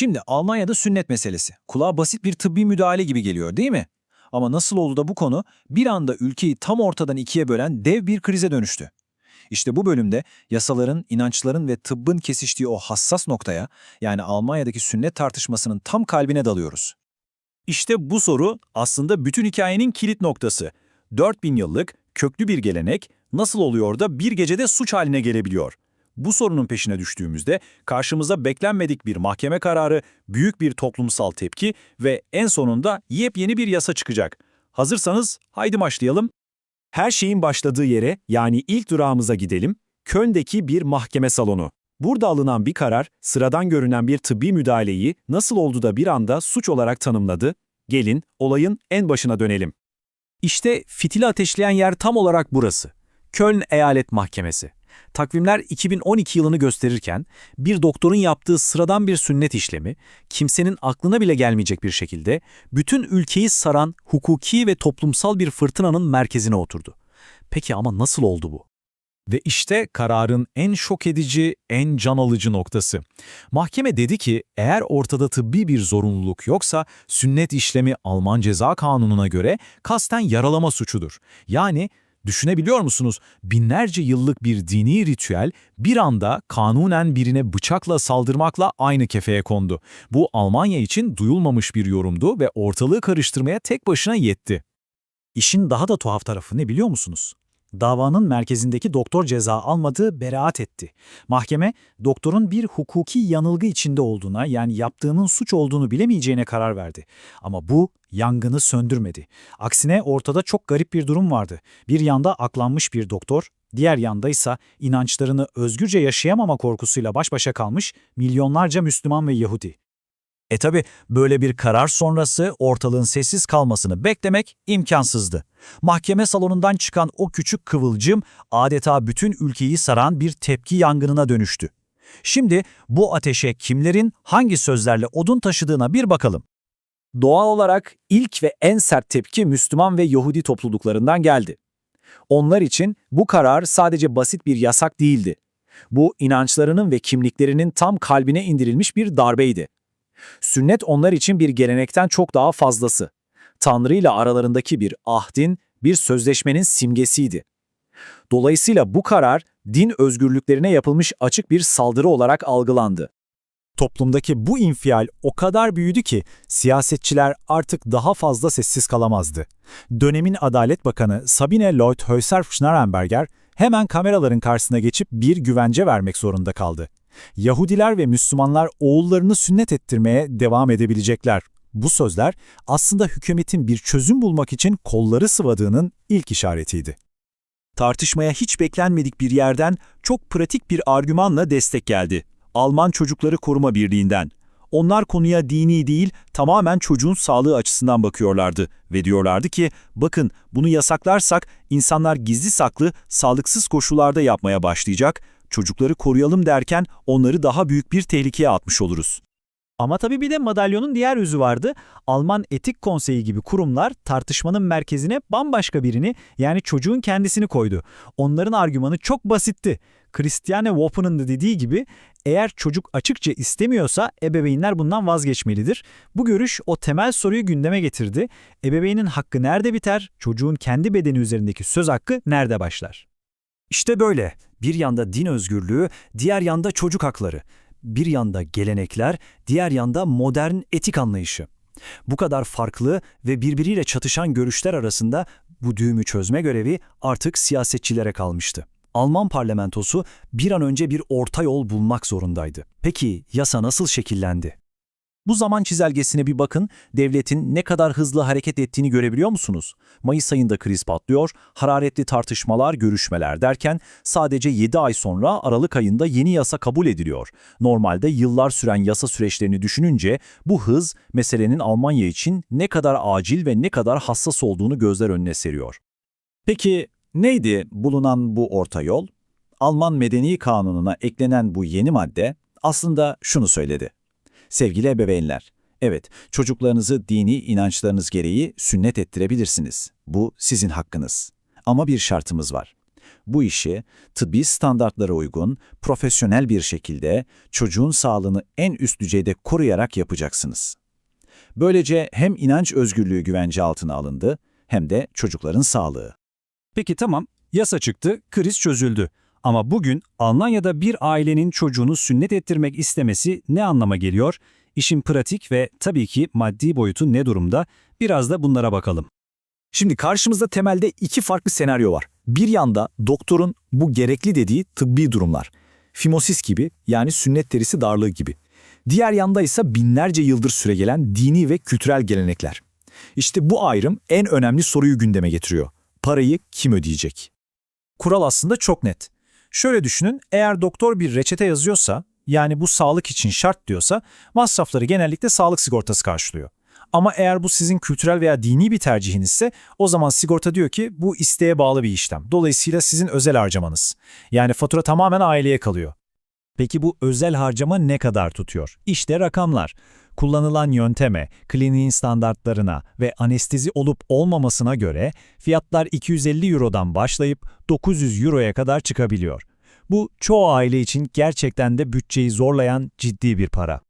Şimdi Almanya'da sünnet meselesi. Kulağa basit bir tıbbi müdahale gibi geliyor değil mi? Ama nasıl oldu da bu konu bir anda ülkeyi tam ortadan ikiye bölen dev bir krize dönüştü? İşte bu bölümde yasaların, inançların ve tıbbın kesiştiği o hassas noktaya, yani Almanya'daki sünnet tartışmasının tam kalbine dalıyoruz. İşte bu soru aslında bütün hikayenin kilit noktası. 4000 yıllık köklü bir gelenek nasıl oluyor da bir gecede suç haline gelebiliyor? Bu sorunun peşine düştüğümüzde karşımıza beklenmedik bir mahkeme kararı, büyük bir toplumsal tepki ve en sonunda yepyeni bir yasa çıkacak. Hazırsanız haydi başlayalım. Her şeyin başladığı yere yani ilk durağımıza gidelim. Köln'deki bir mahkeme salonu. Burada alınan bir karar, sıradan görünen bir tıbbi müdahaleyi nasıl oldu da bir anda suç olarak tanımladı? Gelin olayın en başına dönelim. İşte fitili ateşleyen yer tam olarak burası. Köln Eyalet Mahkemesi. Takvimler 2012 yılını gösterirken bir doktorun yaptığı sıradan bir sünnet işlemi, kimsenin aklına bile gelmeyecek bir şekilde bütün ülkeyi saran hukuki ve toplumsal bir fırtınanın merkezine oturdu. Peki ama nasıl oldu bu? Ve işte kararın en şok edici, en can alıcı noktası. Mahkeme dedi ki eğer ortada tıbbi bir zorunluluk yoksa sünnet işlemi Alman Ceza Kanunu'na göre kasten yaralama suçudur. Yani düşünebiliyor musunuz? Binlerce yıllık bir dini ritüel bir anda kanunen birine bıçakla saldırmakla aynı kefeye kondu. Bu Almanya için duyulmamış bir yorumdu ve ortalığı karıştırmaya tek başına yetti. İşin daha da tuhaf tarafı ne biliyor musunuz? Davanın merkezindeki doktor ceza almadığı beraat etti. Mahkeme, doktorun bir hukuki yanılgı içinde olduğuna yani yaptığının suç olduğunu bilemeyeceğine karar verdi. Ama bu yangını söndürmedi. Aksine ortada çok garip bir durum vardı. Bir yanda aklanmış bir doktor, diğer yanda ise inançlarını özgürce yaşayamama korkusuyla baş başa kalmış milyonlarca Müslüman ve Yahudi. E tabi böyle bir karar sonrası ortalığın sessiz kalmasını beklemek imkansızdı. Mahkeme salonundan çıkan o küçük kıvılcım adeta bütün ülkeyi saran bir tepki yangınına dönüştü. Şimdi bu ateşe kimlerin hangi sözlerle odun taşıdığına bir bakalım. Doğal olarak ilk ve en sert tepki Müslüman ve Yahudi topluluklarından geldi. Onlar için bu karar sadece basit bir yasak değildi. Bu inançlarının ve kimliklerinin tam kalbine indirilmiş bir darbeydi. Sünnet onlar için bir gelenekten çok daha fazlası. Tanrı ile aralarındaki bir ahdin, bir sözleşmenin simgesiydi. Dolayısıyla bu karar din özgürlüklerine yapılmış açık bir saldırı olarak algılandı. Toplumdaki bu infial o kadar büyüdü ki siyasetçiler artık daha fazla sessiz kalamazdı. Dönemin Adalet Bakanı Sabine Lloyd Heuser-Schnarrenberger hemen kameraların karşısına geçip bir güvence vermek zorunda kaldı. Yahudiler ve Müslümanlar oğullarını sünnet ettirmeye devam edebilecekler. Bu sözler aslında hükümetin bir çözüm bulmak için kolları sıvadığının ilk işaretiydi. Tartışmaya hiç beklenmedik bir yerden çok pratik bir argümanla destek geldi. Alman Çocukları Koruma Birliği'nden. Onlar konuya dini değil, tamamen çocuğun sağlığı açısından bakıyorlardı ve diyorlardı ki, bakın bunu yasaklarsak insanlar gizli saklı, sağlıksız koşullarda yapmaya başlayacak, çocukları koruyalım derken onları daha büyük bir tehlikeye atmış oluruz. Ama tabii bir de madalyonun diğer yüzü vardı. Alman Etik Konseyi gibi kurumlar tartışmanın merkezine bambaşka birini yani çocuğun kendisini koydu. Onların argümanı çok basitti. Christiane Woppen'ın da dediği gibi eğer çocuk açıkça istemiyorsa ebeveynler bundan vazgeçmelidir. Bu görüş o temel soruyu gündeme getirdi. Ebeveynin hakkı nerede biter, çocuğun kendi bedeni üzerindeki söz hakkı nerede başlar? İşte böyle. Bir yanda din özgürlüğü, diğer yanda çocuk hakları. Bir yanda gelenekler, diğer yanda modern etik anlayışı. Bu kadar farklı ve birbiriyle çatışan görüşler arasında bu düğümü çözme görevi artık siyasetçilere kalmıştı. Alman parlamentosu bir an önce bir orta yol bulmak zorundaydı. Peki yasa nasıl şekillendi? Bu zaman çizelgesine bir bakın, devletin ne kadar hızlı hareket ettiğini görebiliyor musunuz? Mayıs ayında kriz patlıyor, hararetli tartışmalar, görüşmeler derken sadece 7 ay sonra Aralık ayında yeni yasa kabul ediliyor. Normalde yıllar süren yasa süreçlerini düşününce bu hız meselenin Almanya için ne kadar acil ve ne kadar hassas olduğunu gözler önüne seriyor. Peki neydi bulunan bu orta yol? Alman Medeni Kanunu'na eklenen bu yeni madde aslında şunu söyledi. Sevgili ebeveynler, evet çocuklarınızı dini inançlarınız gereği sünnet ettirebilirsiniz. Bu sizin hakkınız. Ama bir şartımız var. Bu işi tıbbi standartlara uygun, profesyonel bir şekilde çocuğun sağlığını en üst düzeyde koruyarak yapacaksınız. Böylece hem inanç özgürlüğü güvence altına alındı hem de çocukların sağlığı. Peki tamam, yasa çıktı, kriz çözüldü. Ama bugün Almanya'da bir ailenin çocuğunu sünnet ettirmek istemesi ne anlama geliyor? İşin pratik ve tabii ki maddi boyutu ne durumda? Biraz da bunlara bakalım. Şimdi karşımızda temelde iki farklı senaryo var. Bir yanda doktorun bu gerekli dediği tıbbi durumlar. Fimosis gibi yani sünnet derisi darlığı gibi. Diğer yanda ise binlerce yıldır süregelen dini ve kültürel gelenekler. İşte bu ayrım en önemli soruyu gündeme getiriyor. Parayı kim ödeyecek? Kural aslında çok net. Şöyle düşünün, eğer doktor bir reçete yazıyorsa, yani bu sağlık için şart diyorsa, masrafları genellikle sağlık sigortası karşılıyor. Ama eğer bu sizin kültürel veya dini bir tercihinizse, o zaman sigorta diyor ki bu isteğe bağlı bir işlem. Dolayısıyla sizin özel harcamanız. Yani fatura tamamen aileye kalıyor. Peki bu özel harcama ne kadar tutuyor? İşte rakamlar. Kullanılan yönteme, kliniğin standartlarına ve anestezi olup olmamasına göre fiyatlar 250 Euro'dan başlayıp 900 Euro'ya kadar çıkabiliyor. Bu çoğu aile için gerçekten de bütçeyi zorlayan ciddi bir para.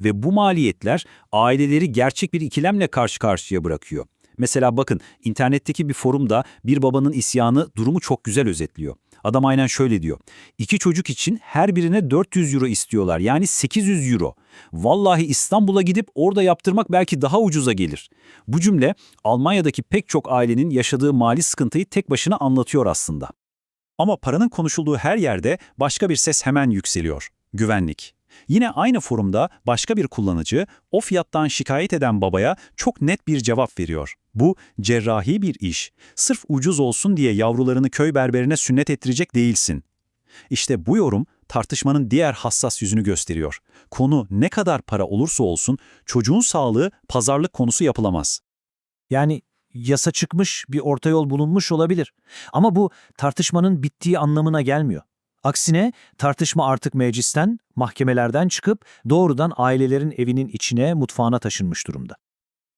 Ve bu maliyetler aileleri gerçek bir ikilemle karşı karşıya bırakıyor. Mesela bakın internetteki bir forumda bir babanın isyanı durumu çok güzel özetliyor. Adam aynen şöyle diyor. İki çocuk için her birine 400 euro istiyorlar yani 800 euro. Vallahi İstanbul'a gidip orada yaptırmak belki daha ucuza gelir. Bu cümle Almanya'daki pek çok ailenin yaşadığı mali sıkıntıyı tek başına anlatıyor aslında. Ama paranın konuşulduğu her yerde başka bir ses hemen yükseliyor. Güvenlik. Yine aynı forumda başka bir kullanıcı o fiyattan şikayet eden babaya çok net bir cevap veriyor. Bu cerrahi bir iş. Sırf ucuz olsun diye yavrularını köy berberine sünnet ettirecek değilsin. İşte bu yorum tartışmanın diğer hassas yüzünü gösteriyor. Konu ne kadar para olursa olsun çocuğun sağlığı pazarlık konusu yapılamaz. Yani yasa çıkmış, bir orta yol bulunmuş olabilir. Ama bu tartışmanın bittiği anlamına gelmiyor. Aksine tartışma artık meclisten, mahkemelerden çıkıp doğrudan ailelerin evinin içine, mutfağına taşınmış durumda.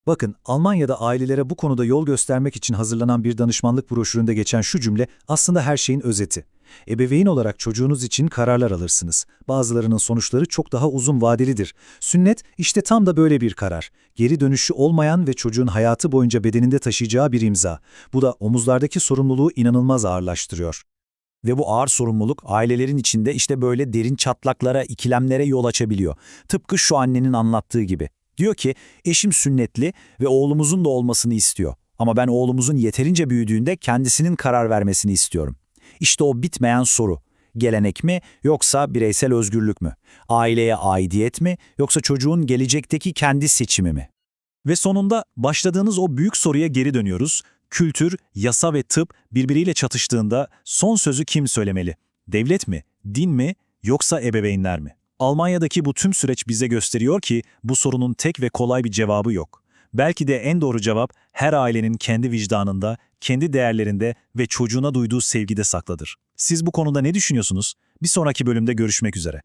Bakın Almanya'da ailelere bu konuda yol göstermek için hazırlanan bir danışmanlık broşüründe geçen şu cümle aslında her şeyin özeti. Ebeveyn olarak çocuğunuz için kararlar alırsınız. Bazılarının sonuçları çok daha uzun vadelidir. Sünnet işte tam da böyle bir karar. Geri dönüşü olmayan ve çocuğun hayatı boyunca bedeninde taşıyacağı bir imza. Bu da omuzlardaki sorumluluğu inanılmaz ağırlaştırıyor. Ve bu ağır sorumluluk ailelerin içinde işte böyle derin çatlaklara, ikilemlere yol açabiliyor. Tıpkı şu annenin anlattığı gibi. Diyor ki, eşim sünnetli ve oğlumuzun da olmasını istiyor. Ama ben oğlumuzun yeterince büyüdüğünde kendisinin karar vermesini istiyorum. İşte o bitmeyen soru. Gelenek mi yoksa bireysel özgürlük mü? Aileye aidiyet mi yoksa çocuğun gelecekteki kendi seçimi mi? Ve sonunda başladığınız o büyük soruya geri dönüyoruz. Kültür, yasa ve tıp birbiriyle çatıştığında son sözü kim söylemeli? Devlet mi, din mi yoksa ebeveynler mi? Almanya'daki bu tüm süreç bize gösteriyor ki bu sorunun tek ve kolay bir cevabı yok. Belki de en doğru cevap her ailenin kendi vicdanında, kendi değerlerinde ve çocuğuna duyduğu sevgide saklıdır. Siz bu konuda ne düşünüyorsunuz? Bir sonraki bölümde görüşmek üzere.